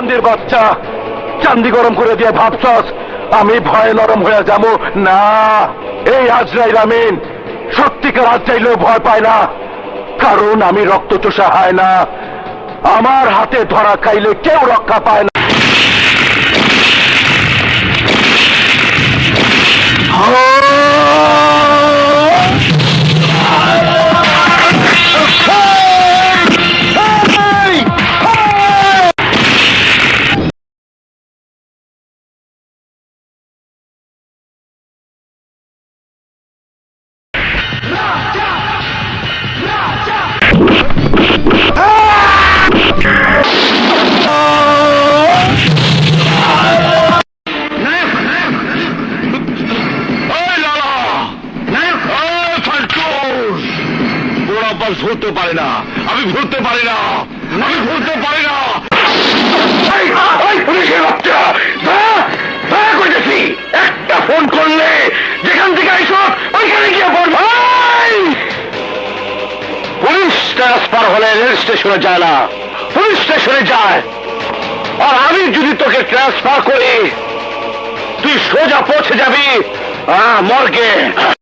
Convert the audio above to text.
চান্দির বাচ্চা। চান্দি গরম করে দিয়ে ভাবছস, আমি ভয়ে নরম হয়ে যাব। না, এই আজরাইল আমিন, সত্যিকার আজরাইলেও ভয় পায় না। কারণ আমি রক্ত চোষা হয় না। আমার হাতে ধরা খাইলে কেউ রক্ষা পায় না। আব্বাস ভুলতে পারে না। আমি ভুলতে পারি না। আমি ভুলতে পারি না। একটা ফোন করলে যেখান থেকে আইসো, ওইখানে গিয়ে ভাই পুলিশ ট্রান্সফার হলে রেল স্টেশনে যায় না। পুলিশ স্টেশনে যায়। আর আমি যদি তোকে ট্রান্সফার করি, তুই সোজা পৌঁছে যাবি মর্গে।